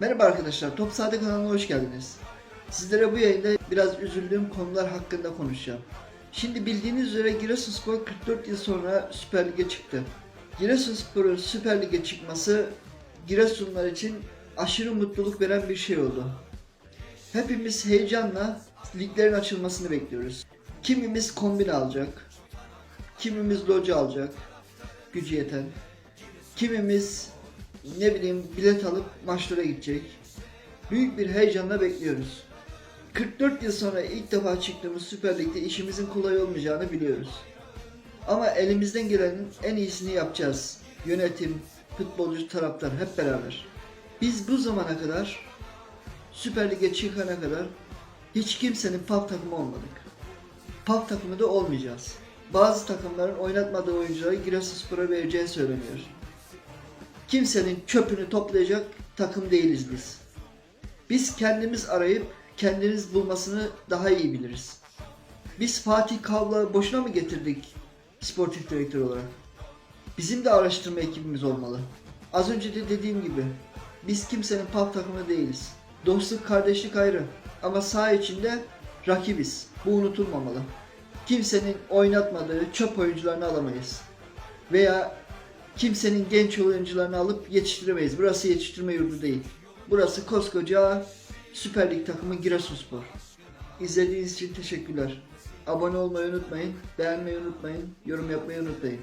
Merhaba arkadaşlar, Top Sade kanalına hoş geldiniz. Sizlere bu yayında biraz üzüldüğüm konular hakkında konuşacağım. Şimdi bildiğiniz üzere Giresunspor 44 yıl sonra Süper Lig'e çıktı. Giresunspor'un Süper Lig'e çıkması Giresunlar için aşırı mutluluk veren bir şey oldu. Hepimiz heyecanla liglerin açılmasını bekliyoruz. Kimimiz kombine alacak, kimimiz loca alacak, gücü yeten. Kimimiz ne bileyim bilet alıp maçlara gidecek. Büyük bir heyecanla bekliyoruz. 44 yıl sonra ilk defa çıktığımız Süper Lig'de işimizin kolay olmayacağını biliyoruz. Ama elimizden gelenin en iyisini yapacağız. Yönetim, futbolcu, taraftar hep beraber. Biz bu zamana kadar Süper Lig'e çıkana kadar hiç kimsenin PAF takımı olmadık. PAF takımı da olmayacağız. Bazı takımların oynatmadığı oyuncuları Giresunspor'a vereceği söyleniyor. Kimsenin çöpünü toplayacak takım değiliz biz. Biz kendimiz arayıp kendimiz bulmasını daha iyi biliriz. Biz Fatih Kavla boşuna mı getirdik sportif direktör olarak? Bizim de araştırma ekibimiz olmalı. Az önce de dediğim gibi biz kimsenin PAF takımı değiliz. Dostluk, kardeşlik ayrı ama saha içinde rakibiz. Bu unutulmamalı. Kimsenin oynatmadığı çöp oyuncularını alamayız. Veya kimsenin genç oyuncularını alıp yetiştiremeyiz. Burası yetiştirme yurdu değil. Burası koskoca Süper Lig takımı Giresunspor. İzlediğiniz için teşekkürler. Abone olmayı unutmayın, beğenmeyi unutmayın, yorum yapmayı unutmayın.